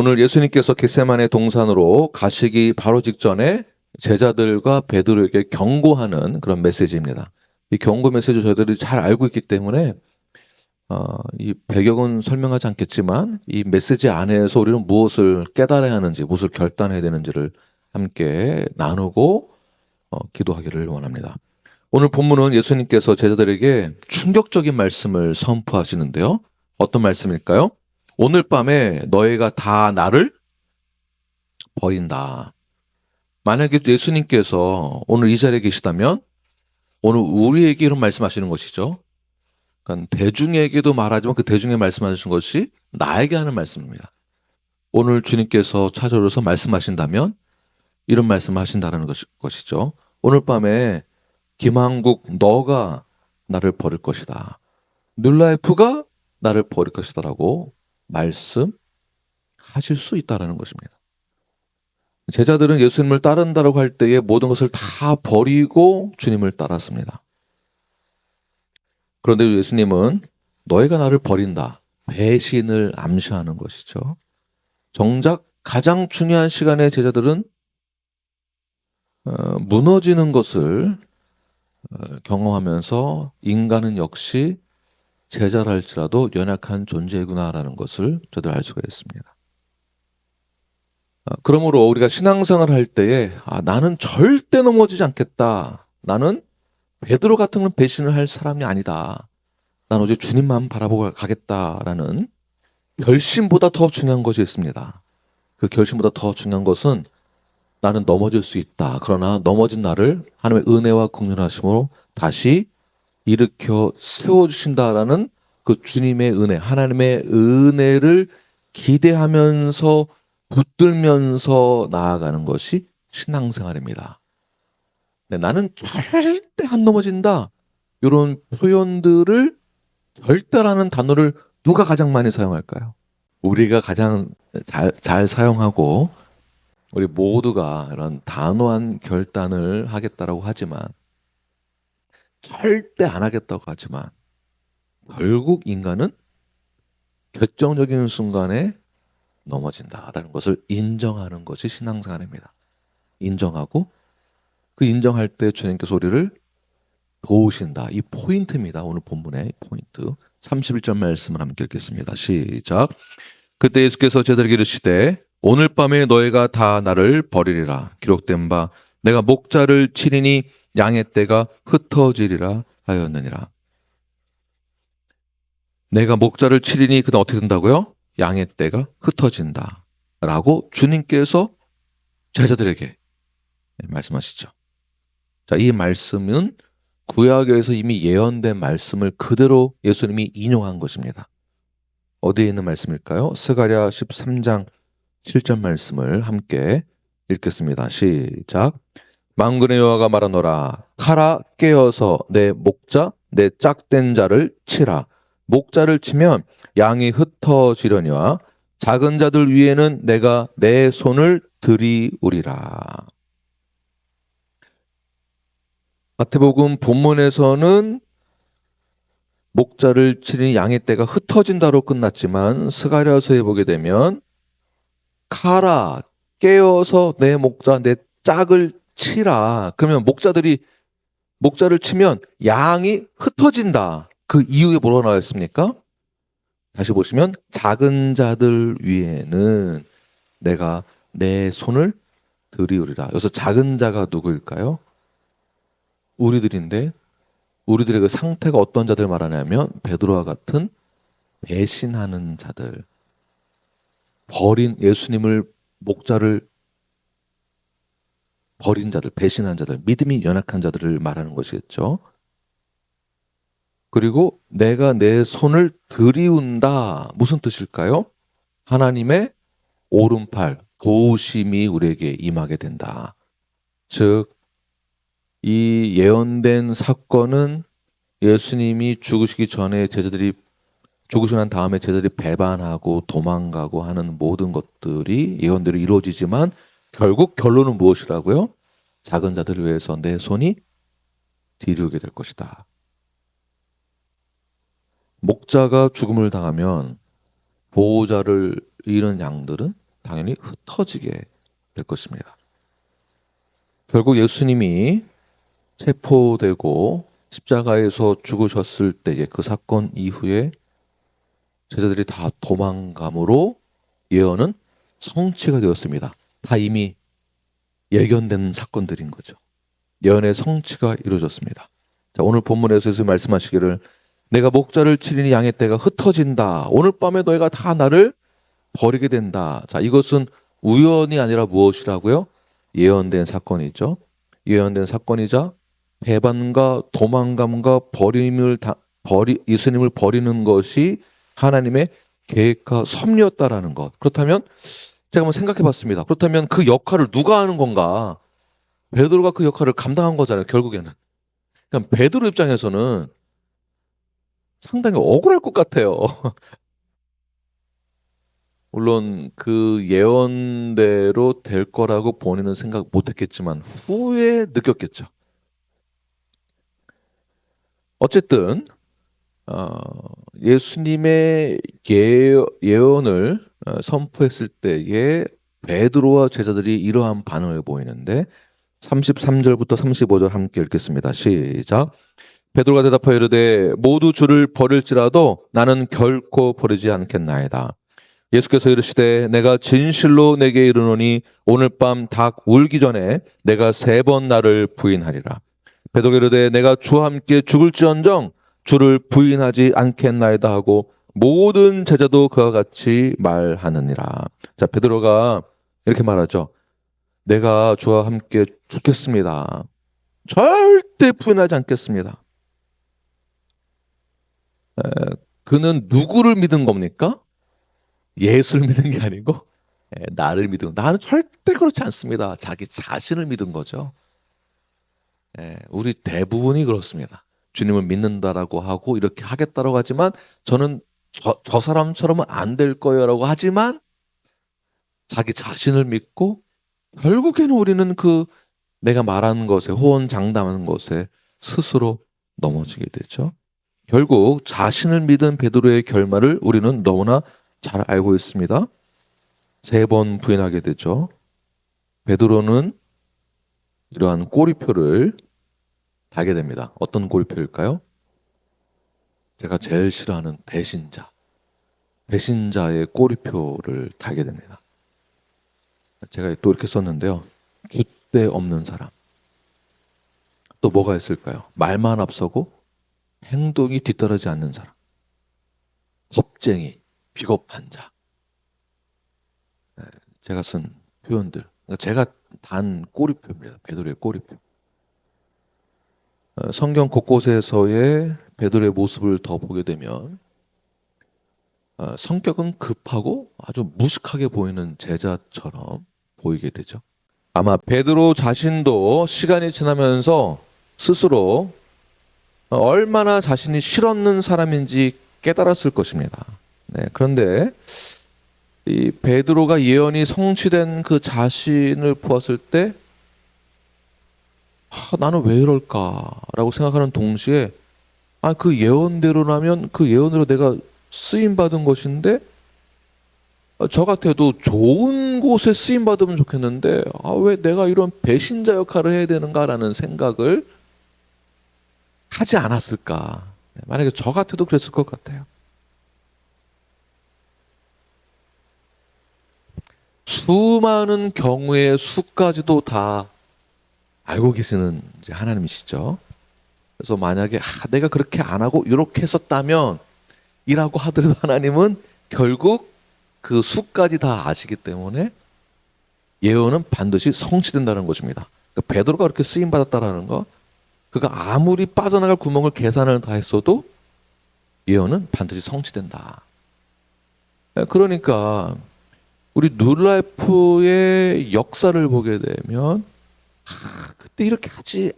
오늘 예수님께서 겟세만의 동산으로 가시기 바로 직전에 제자들과 베드로에게 경고하는 그런 메시지입니다. 이 경고 메시지 저희들이 잘 알고 있기 때문에 어, 이 배경은 설명하지 않겠지만 이 메시지 안에서 우리는 무엇을 깨달아야 하는지, 무엇을 결단해야 되는지를 함께 나누고 어, 기도하기를 원합니다. 오늘 본문은 예수님께서 제자들에게 충격적인 말씀을 선포하시는데요. 어떤 말씀일까요? 오늘 밤에 너희가 다 나를 버린다. 만약에 예수님께서 오늘 이 자리에 계시다면 오늘 우리에게 이런 말씀하시는 것이죠. 그러니까 대중에게도 말하지만 그 대중에 말씀하신 것이 나에게 하는 말씀입니다. 오늘 주님께서 찾아오셔서 말씀하신다면 이런 말씀하신다는 것이죠. 오늘 밤에 김한국 너가 나를 버릴 것이다. 뉴라이프가 나를 버릴 것이다라고 말씀하실 수 있다라는 것입니다. 제자들은 예수님을 따른다라고 할 때에 모든 것을 다 버리고 주님을 따랐습니다. 그런데 예수님은 너희가 나를 버린다. 배신을 암시하는 것이죠. 정작 가장 중요한 시간에 제자들은 어, 무너지는 것을 어, 경험하면서 인간은 역시 제자랄지라도 연약한 존재구나라는 것을 저도 알 수가 있습니다. 어, 그러므로 우리가 신앙생활 할 때에 아, 나는 절대 넘어지지 않겠다. 나는 베드로 같은 건 배신을 할 사람이 아니다. 난 오직 주님만 바라보고 가겠다라는 결심보다 더 중요한 것이 있습니다. 그 결심보다 더 중요한 것은 나는 넘어질 수 있다. 그러나 넘어진 나를 하나님의 은혜와 긍휼하심으로 다시 일으켜 세워 주신다라는 그 주님의 은혜, 하나님의 은혜를 기대하면서 붙들면서 나아가는 것이 신앙생활입니다. 네, 나는 절대 안 넘어진다. 이런 표현들을 절대라는 단어를 누가 가장 많이 사용할까요? 우리가 가장 잘, 잘 사용하고 우리 모두가 이런 단호한 결단을 하겠다라고 하지만 절대 안 하겠다고 하지만 결국 인간은 결정적인 순간에 넘어진다라는 것을 인정하는 것이 신앙생활입니다. 인정하고 그 인정할 때 주님께서 우리를 도우신다. 이 포인트입니다. 오늘 본문의 포인트. 31절 말씀을 함께 읽겠습니다. 시작. 그때 예수께서 제자들에게 이르시되 오늘 밤에 너희가 다 나를 버리리라. 기록된 바 내가 목자를 치리니 양의 떼가 흩어지리라 하였느니라. 내가 목자를 치리니 그는 어떻게 된다고요? 양의 떼가 흩어진다. 라고 주님께서 제자들에게 말씀하시죠. 자, 이 말씀은 구약에서 이미 예언된 말씀을 그대로 예수님이 인용한 것입니다. 어디에 있는 말씀일까요? 스가랴 13장 7절 말씀을 함께 읽겠습니다. 시작. 망군의 여호와가 말하노라 칼아 깨어서 내 목자 내 짝된 자를 치라 목자를 치면 양이 흩어지려니와 작은 자들 위에는 내가 내 손을 들이우리라. 마태복음 본문에서는 목자를 치는 양의 떼가 흩어진다로 끝났지만 스가랴서에 보게 되면 카라 깨어서 내 목자 내 짝을 치라. 그러면 목자들이 목자를 치면 양이 흩어진다. 그 이유에 뭐라고 나와 있습니까? 다시 보시면 작은 자들 위에는 내가 내 손을 들이우리라. 여기서 작은 자가 누구일까요? 우리들인데 우리들의 그 상태가 어떤 자들 말하냐면 베드로와 같은 배신하는 자들, 버린 예수님을 목자를 버린 자들, 배신한 자들, 믿음이 연약한 자들을 말하는 것이겠죠. 그리고 내가 내 손을 들이운다. 무슨 뜻일까요? 하나님의 오른팔, 도우심이 우리에게 임하게 된다. 즉, 이 예언된 사건은 예수님이 죽으시기 전에 제자들이 죽으시고 난 다음에 제자들이 배반하고 도망가고 하는 모든 것들이 예언대로 이루어지지만 결국 결론은 무엇이라고요? 작은 자들을 위해서 내 손이 뒤르게 될 것이다. 목자가 죽음을 당하면 보호자를 잃은 양들은 당연히 흩어지게 될 것입니다. 결국 예수님이 체포되고 십자가에서 죽으셨을 때의 그 사건 이후에 제자들이 다 도망감으로 예언은 성취가 되었습니다. 다 이미 예견된 사건들인 거죠. 예언의 성취가 이루어졌습니다. 자, 오늘 본문에서 예수 말씀하시기를 내가 목자를 치리니 양의 떼가 흩어진다. 오늘 밤에 너희가 다 나를 버리게 된다. 자, 이것은 우연이 아니라 무엇이라고요? 예언된 사건이죠. 예언된 사건이자 배반과 도망감과 버림을 다, 버리 예수님을 버리는 것이 하나님의 계획과 섭리였다라는 것. 그렇다면 제가 한번 생각해 봤습니다. 그렇다면 그 역할을 누가 하는 건가? 베드로가 그 역할을 감당한 거잖아요, 결국에는. 그럼 베드로 입장에서는 상당히 억울할 것 같아요. 물론 그 예언대로 될 거라고 본인은 생각 못 했겠지만 후에 느꼈겠죠. 어쨌든 어, 예수님의 예, 예언을 어, 선포했을 때에 베드로와 제자들이 이러한 반응을 보이는데 33절부터 35절 함께 읽겠습니다. 시작. 베드로가 대답하여 이르되 모두 주를 버릴지라도 나는 결코 버리지 않겠나이다. 예수께서 이르시되 내가 진실로 내게 이르노니 오늘 밤 닭 울기 전에 내가 세 번 나를 부인하리라. 베드로가 이르되 내가 주와 함께 죽을지언정 주를 부인하지 않겠나이다 하고 모든 제자도 그와 같이 말하느니라. 자, 베드로가 이렇게 말하죠. 내가 주와 함께 죽겠습니다. 절대 부인하지 않겠습니다. 에, 그는 누구를 믿은 겁니까? 예수를 믿은 게 아니고 에, 나를 믿은 나는 절대 그렇지 않습니다. 자기 자신을 믿은 거죠. 에, 우리 대부분이 그렇습니다. 주님을 믿는다라고 하고 이렇게 하겠다라고 하지만 저는 저, 저 사람처럼은 안 될 거예요라고 하지만 자기 자신을 믿고 결국에는 우리는 그 내가 말하는 것에 호언장담하는 것에 스스로 넘어지게 되죠. 결국 자신을 믿은 베드로의 결말을 우리는 너무나 잘 알고 있습니다. 세 번 부인하게 되죠. 베드로는 이러한 꼬리표를 달게 됩니다. 어떤 꼬리표일까요? 제가 제일 싫어하는 배신자. 배신자의 꼬리표를 달게 됩니다. 제가 또 이렇게 썼는데요. 줏대 없는 사람. 또 뭐가 있을까요? 말만 앞서고 행동이 뒤따르지 않는 사람. 겁쟁이, 비겁한 자. 네, 제가 쓴 표현들. 그러니까 제가 단 꼬리표입니다. 베드로의 꼬리표. 어, 성경 곳곳에서의 베드로의 모습을 더 보게 되면 어, 성격은 급하고 아주 무식하게 보이는 제자처럼 보이게 되죠. 아마 베드로 자신도 시간이 지나면서 스스로 얼마나 자신이 실없는 사람인지 깨달았을 것입니다. 네, 그런데 이 베드로가 예언이 성취된 그 자신을 보았을 때 아, 나는 왜 이럴까라고 생각하는 동시에 아, 그 예언대로라면 그 예언으로 내가 쓰임 받은 것인데 아, 저 같아도 좋은 곳에 쓰임 받으면 좋겠는데 아, 왜 내가 이런 배신자 역할을 해야 되는가라는 생각을 하지 않았을까? 네, 만약에 저 같아도 그랬을 것 같아요. 수많은 경우의 수까지도 다 알고 계시는 이제 하나님이시죠. 그래서 만약에 아, 내가 그렇게 안 하고 이렇게 했었다면 이라고 하더라도 하나님은 결국 그 수까지 다 아시기 때문에 예언은 반드시 성취된다는 것입니다. 그러니까 베드로가 그렇게 쓰임 받았다라는 거, 그가 아무리 빠져나갈 구멍을 계산을 다 했어도 예언은 반드시 성취된다. 그러니까 우리 뉴라이프의 역사를 보게 되면 아, 그때 이렇게 하지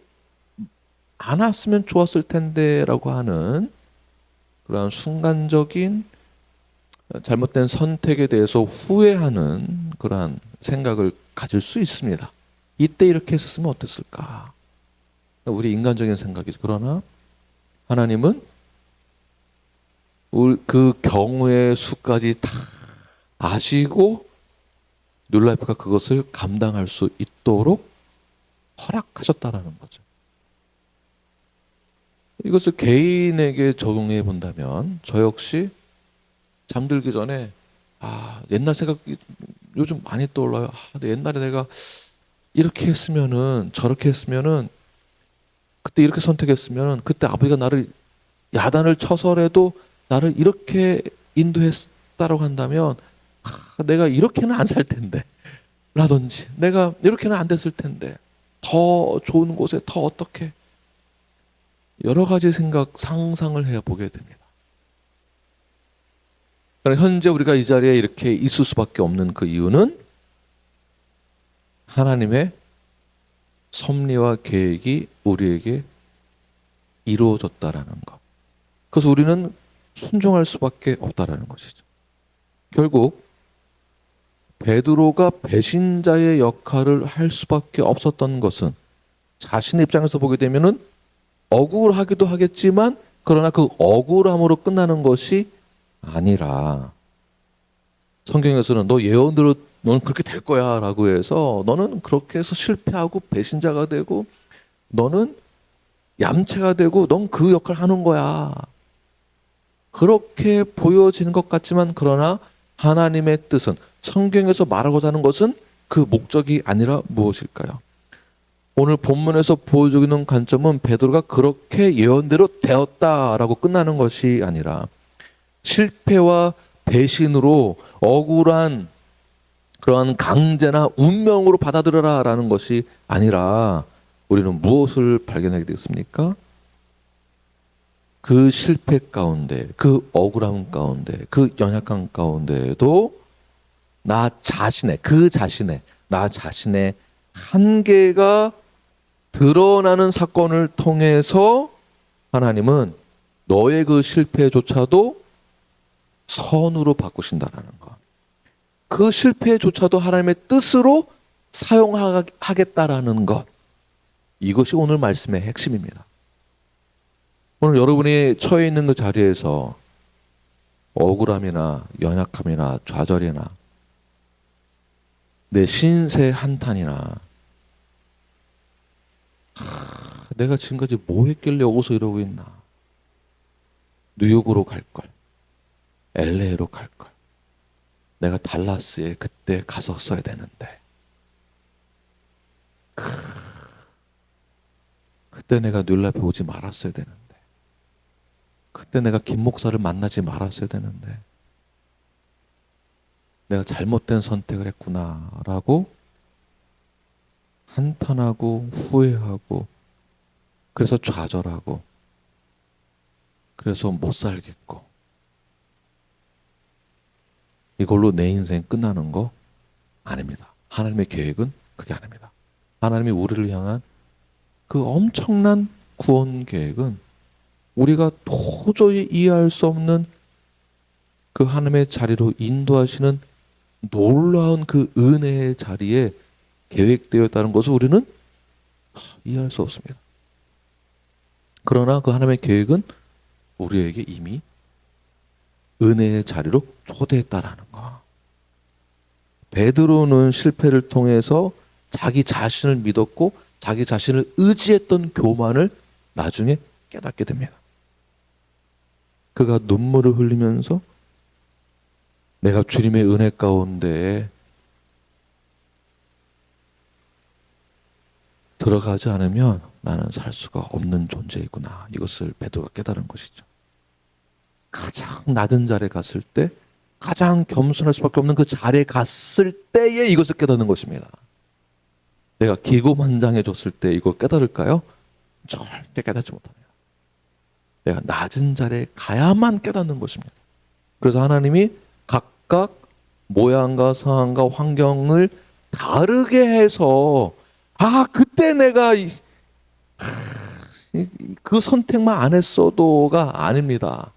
않았으면 좋았을 텐데라고 하는 그러한 순간적인 잘못된 선택에 대해서 후회하는 그러한 생각을 가질 수 있습니다. 이때 이렇게 했었으면 어땠을까? 우리 인간적인 생각이죠. 그러나 하나님은 그 경우의 수까지 다 아시고 뉴라이프가 그것을 감당할 수 있도록 허락하셨다라는 거죠. 이것을 개인에게 적용해 본다면 저 역시 잠들기 전에 아 옛날 생각이 요즘 많이 떠올라요. 아, 옛날에 내가 이렇게 했으면은 저렇게 했으면은 그때 이렇게 선택했으면은 그때 아버지가 나를 야단을 쳐서라도 나를 이렇게 인도했다라고 한다면 아, 내가 이렇게는 안 살 텐데 라든지 내가 이렇게는 안 됐을 텐데 더 좋은 곳에 더 어떻게 여러 가지 생각 상상을 해 보게 됩니다. 현재 우리가 이 자리에 이렇게 있을 수밖에 없는 그 이유는 하나님의 섭리와 계획이 우리에게 이루어졌다라는 것. 그래서 우리는 순종할 수밖에 없다라는 것이죠. 결국 베드로가 배신자의 역할을 할 수밖에 없었던 것은 자신의 입장에서 보게 되면은 억울하기도 하겠지만 그러나 그 억울함으로 끝나는 것이 아니라 성경에서는 너 예언대로 너는 그렇게 될 거야 라고 해서 너는 그렇게 해서 실패하고 배신자가 되고 너는 얌체가 되고 넌 그 역할 하는 거야. 그렇게 보여지는 것 같지만 그러나 하나님의 뜻은 성경에서 말하고자 하는 것은 그 목적이 아니라 무엇일까요? 오늘 본문에서 보여주는 관점은 베드로가 그렇게 예언대로 되었다라고 끝나는 것이 아니라 실패와 배신으로 억울한 그러한 강제나 운명으로 받아들여라라는 것이 아니라 우리는 무엇을 발견하게 되겠습니까? 그 실패 가운데, 그 억울함 가운데, 그 연약함 가운데에도 나 자신의, 그 자신의, 나 자신의 한계가 드러나는 사건을 통해서 하나님은 너의 그 실패조차도 선으로 바꾸신다라는 것. 그 실패조차도 하나님의 뜻으로 사용하겠다라는 것. 이것이 오늘 말씀의 핵심입니다. 오늘 여러분이 처해 있는 그 자리에서 억울함이나 연약함이나 좌절이나 내 신세 한탄이나 하, 내가 지금까지 뭐 했길래 여기서 이러고 있나? 뉴욕으로 갈걸 LA로 갈걸. 내가 달라스에 그때 갔었어야 되는데. 크, 그때 내가 뉴라이프 오지 말았어야 되는데 그때 내가 김 목사를 만나지 말았어야 되는데 내가 잘못된 선택을 했구나라고 한탄하고 후회하고 그래서 좌절하고 그래서 못 살겠고 이걸로 내 인생 끝나는 거 아닙니다. 하나님의 계획은 그게 아닙니다. 하나님이 우리를 향한 그 엄청난 구원 계획은 우리가 도저히 이해할 수 없는 그 하나님의 자리로 인도하시는 놀라운 그 은혜의 자리에 계획되었다는 것을 우리는 이해할 수 없습니다. 그러나 그 하나님의 계획은 우리에게 이미 은혜의 자리로 초대했다라는 거. 베드로는 실패를 통해서 자기 자신을 믿었고 자기 자신을 의지했던 교만을 나중에 깨닫게 됩니다. 그가 눈물을 흘리면서 내가 주님의 은혜 가운데 들어가지 않으면 나는 살 수가 없는 존재이구나. 이것을 베드로가 깨달은 것이죠. 가장 낮은 자리에 갔을 때 가장 겸손할 수밖에 없는 그 자리에 갔을 때에 이것을 깨닫는 것입니다. 내가 기고만장해졌을 때 이걸 깨달을까요? 절대 깨닫지 못합니다. 내가 낮은 자리에 가야만 깨닫는 것입니다. 그래서 하나님이 각각 모양과 상황과 환경을 다르게 해서 아 그때 내가 이, 그 선택만 안 했어도가 아닙니다.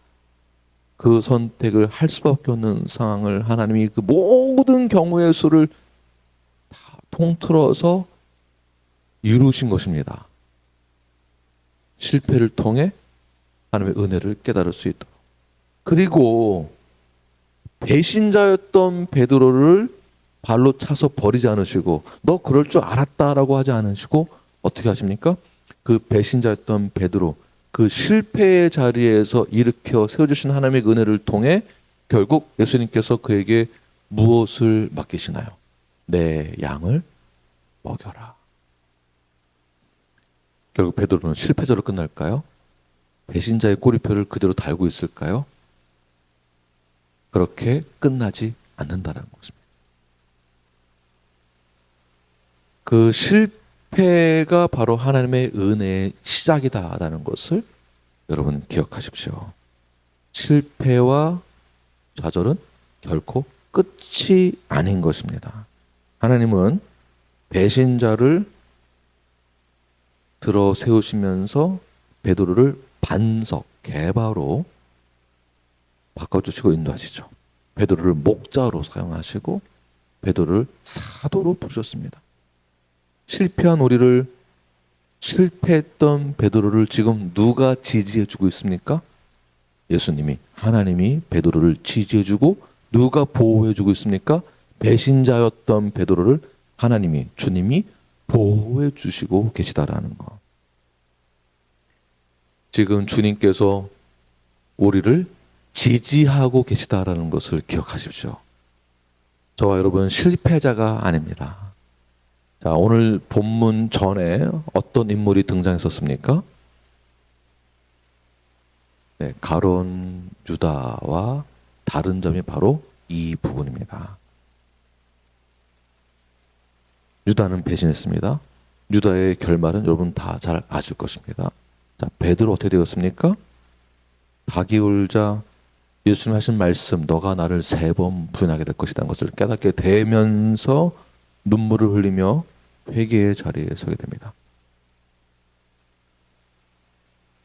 그 선택을 할 수밖에 없는 상황을 하나님이 그 모든 경우의 수를 다 통틀어서 이루신 것입니다. 실패를 통해 하나님의 은혜를 깨달을 수 있도록. 그리고 배신자였던 베드로를 발로 차서 버리지 않으시고 너 그럴 줄 알았다라고 하지 않으시고 어떻게 하십니까? 그 배신자였던 베드로 그 실패의 자리에서 일으켜 세워주신 하나님의 은혜를 통해 결국 예수님께서 그에게 무엇을 맡기시나요? 내 양을 먹여라. 결국 베드로는 실패자로 끝날까요? 배신자의 꼬리표를 그대로 달고 있을까요? 그렇게 끝나지 않는다는 것입니다. 그 실패가 바로 하나님의 은혜의 시작이다라는 것을 여러분 기억하십시오. 실패와 좌절은 결코 끝이 아닌 것입니다. 하나님은 배신자를 들어 세우시면서 베드로를 반석, 개바로 바꿔주시고 인도하시죠. 베드로를 목자로 사용하시고 베드로를 사도로 부르셨습니다. 실패한 우리를 실패했던 베드로를 지금 누가 지지해 주고 있습니까? 예수님이 하나님이 베드로를 지지해 주고 누가 보호해 주고 있습니까? 배신자였던 베드로를 하나님이 주님이 보호해 주시고 계시다라는 거. 지금 주님께서 우리를 지지하고 계시다라는 것을 기억하십시오. 저와 여러분 실패자가 아닙니다. 자, 오늘 본문 전에 어떤 인물이 등장했었습니까? 네, 가론 유다와 다른 점이 바로 이 부분입니다. 유다는 배신했습니다. 유다의 결말은 여러분 다 잘 아실 것입니다. 자, 베드로 어떻게 되었습니까? 닭이 울자 예수님 하신 말씀, 너가 나를 세 번 부인하게 될 것이라는 것을 깨닫게 되면서 눈물을 흘리며 회개의 자리에 서게 됩니다.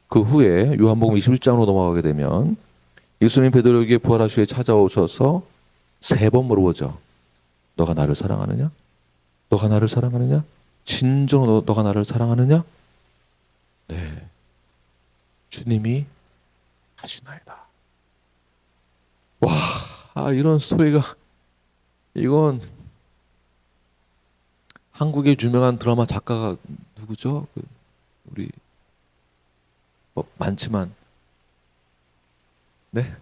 그 후에 요한복음 21장으로 넘어가게 되면 예수님 베드로에게 부활하시에 찾아오셔서 세 번 물어보죠. 너가 나를 사랑하느냐? 너가 나를 사랑하느냐? 진정으로 너, 너가 나를 사랑하느냐? 네. 주님이 하시나이다. 와, 아, 이런 스토리가 이건 한국의 유명한 드라마 작가가 누구죠? 그 우리 뭐 많지만 네,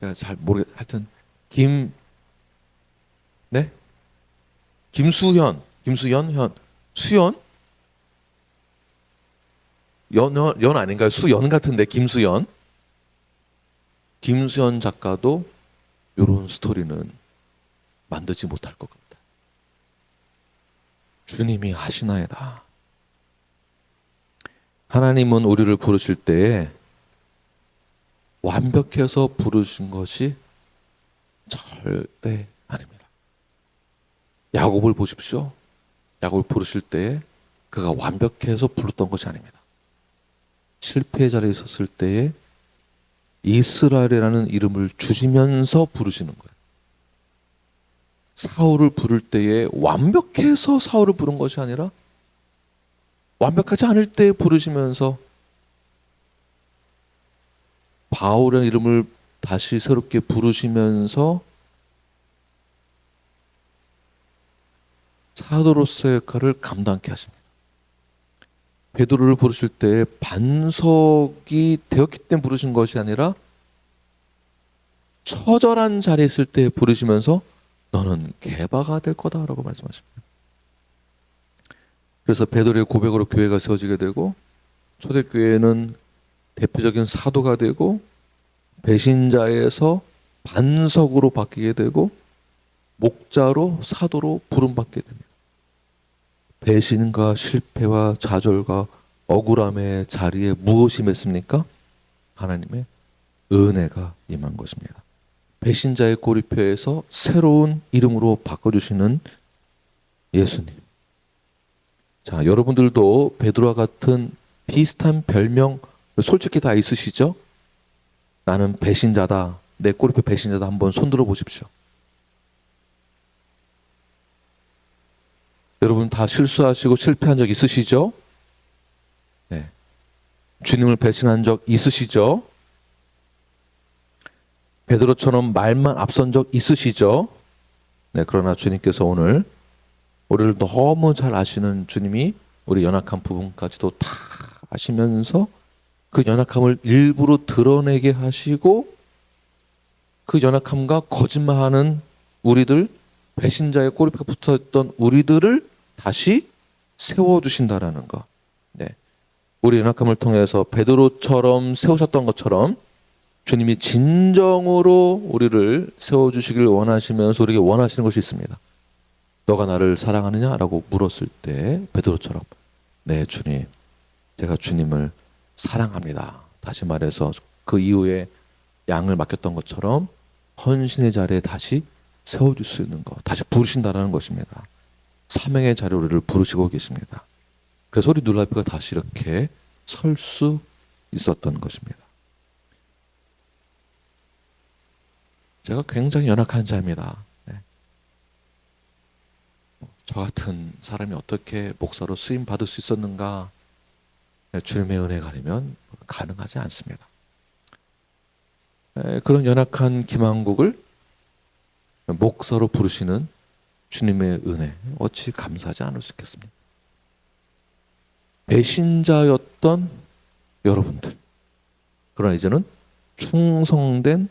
내가 잘 모르겠. 하여튼 김 네, 김수현, 김수현, 현, 수연, 연, 연 아닌가요? 수연 같은데 김수연, 김수현 작가도 이런 스토리는 만들지 못할 것 같다. 주님이 하시나이다. 하나님은 우리를 부르실 때에 완벽해서 부르신 것이 절대 아닙니다. 야곱을 보십시오. 야곱을 부르실 때에 그가 완벽해서 불렀던 것이 아닙니다. 실패의 자리에 있었을 때에 이스라엘이라는 이름을 주시면서 부르시는 거예요. 사울을 부를 때에 완벽해서 사울을 부른 것이 아니라 완벽하지 않을 때 부르시면서 바울의 이름을 다시 새롭게 부르시면서 사도로서의 역할을 감당케 하십니다. 베드로를 부르실 때 반석이 되었기 때문에 부르신 것이 아니라 처절한 자리에 있을 때 부르시면서 너는 개바가 될 거다라고 말씀하십니다. 그래서 베드로의 고백으로 교회가 세워지게 되고 초대교회는 대표적인 사도가 되고 배신자에서 반석으로 바뀌게 되고 목자로 사도로 부름받게 됩니다. 배신과 실패와 좌절과 억울함의 자리에 무엇이 맺습니까? 하나님의 은혜가 임한 것입니다. 배신자의 고리표에서 새로운 이름으로 바꿔주시는 예수님. 자, 여러분들도 베드로와 같은 비슷한 별명 솔직히 다 있으시죠? 나는 배신자다. 내 꼬리표 배신자다. 한번 손들어 보십시오. 여러분 다 실수하시고 실패한 적 있으시죠? 네. 주님을 배신한 적 있으시죠? 베드로처럼 말만 앞선 적 있으시죠? 네, 그러나 주님께서 오늘 우리를 너무 잘 아시는 주님이 우리 연약한 부분까지도 다 아시면서 그 연약함을 일부러 드러내게 하시고 그 연약함과 거짓말하는 우리들 배신자의 꼬리표가 붙어 있던 우리들을 다시 세워주신다라는 거. 네. 우리 연약함을 통해서 베드로처럼 세우셨던 것처럼 주님이 진정으로 우리를 세워주시길 원하시면서 우리에게 원하시는 것이 있습니다. 너가 나를 사랑하느냐라고 물었을 때 베드로처럼 네 주님 제가 주님을 사랑합니다. 다시 말해서 그 이후에 양을 맡겼던 것처럼 헌신의 자리에 다시 세워줄 수 있는 것, 다시 부르신다라는 것입니다. 사명의 우리를 부르시고 계십니다. 그래서 우리 눌라이프가 다시 이렇게 설 수 있었던 것입니다. 제가 굉장히 연약한 자입니다. 네. 저 같은 사람이 어떻게 목사로 쓰임 받을 수 있었는가? 네, 주님의 은혜가 아니면 가능하지 않습니다. 네, 그런 연약한 김한국을 목사로 부르시는 주님의 은혜 어찌 감사하지 않을 수 있겠습니까? 배신자였던 여러분들 그러나 이제는 충성된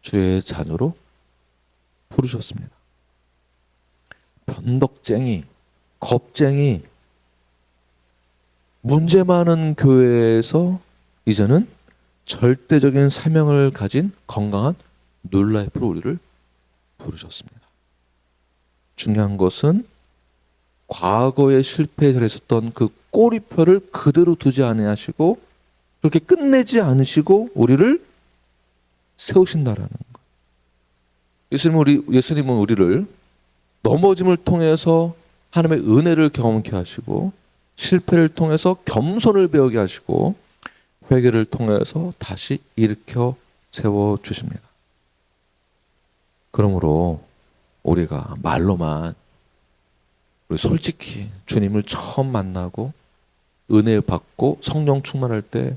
주의 자녀로 부르셨습니다. 변덕쟁이, 겁쟁이, 문제 많은 교회에서 이제는 절대적인 사명을 가진 건강한 놀라이프로 우리를 부르셨습니다. 중요한 것은 과거의 실패에 잘했었던 그 꼬리표를 그대로 두지 아니하시고 그렇게 끝내지 않으시고 우리를 세우신다라는 것. 예수님은 우리 예수님은 우리를 넘어짐을 통해서 하나님의 은혜를 경험케 하시고 실패를 통해서 겸손을 배우게 하시고 회개를 통해서 다시 일으켜 세워 주십니다. 그러므로 우리가 말로만 우리 솔직히 주님을 처음 만나고 은혜 받고 성령 충만할 때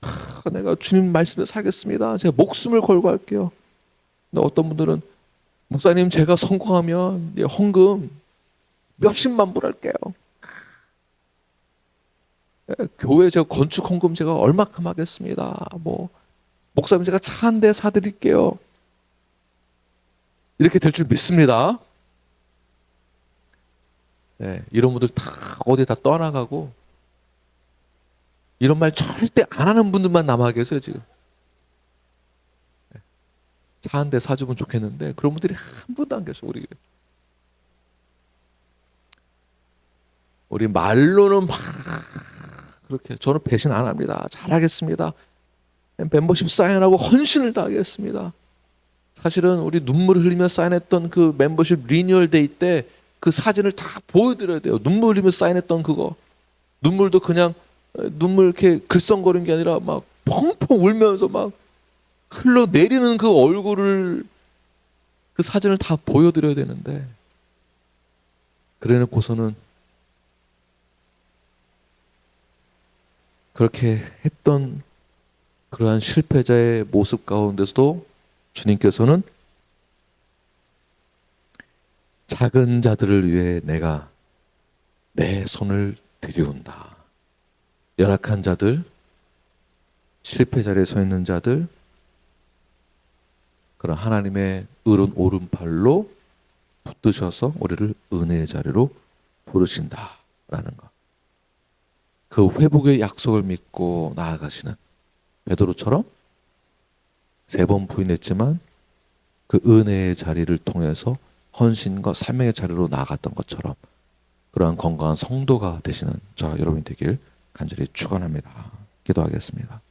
아, 내가 주님 말씀에 살겠습니다. 제가 목숨을 걸고 할게요. 근데 어떤 분들은 목사님 제가 성공하면 예, 헌금 몇십만 불 할게요. 예, 교회 제가 건축 헌금 제가 얼마큼 하겠습니다. 뭐 목사님 제가 차 한 대 사드릴게요. 이렇게 될 줄 믿습니다. 네, 이런 분들 다 어디 다 떠나가고 이런 말 절대 안 하는 분들만 남아 계세요 지금. 네. 차한 대 사주면 좋겠는데 그런 분들이 한 분도 안 계셔 우리. 우리 말로는 막 그렇게 저는 배신 안 합니다. 잘하겠습니다. 멤버십 사인하고 헌신을 다하겠습니다. 사실은 우리 눈물을 흘리며 사인했던 그 멤버십 리뉴얼 데이 때 그 사진을 다 보여드려야 돼요. 눈물 흘리며 사인했던 그거. 눈물도 그냥 눈물 이렇게 글썽거리는 게 아니라 막 펑펑 울면서 막 흘러내리는 그 얼굴을 그 사진을 다 보여드려야 되는데 그래 놓고서는 그렇게 했던 그러한 실패자의 모습 가운데서도 주님께서는 작은 자들을 위해 내가 내 손을 들이운다. 연약한 자들, 실패 자리에 서 있는 자들, 그런 하나님의 의로운 오른팔로 붙드셔서 우리를 은혜의 자리로 부르신다라는 것. 그 회복의 약속을 믿고 나아가시는 베드로처럼 세 번 부인했지만 그 은혜의 자리를 통해서 헌신과 사명의 자리로 나아갔던 것처럼 그러한 건강한 성도가 되시는 저 여러분이 되길 간절히 축원합니다. 기도하겠습니다.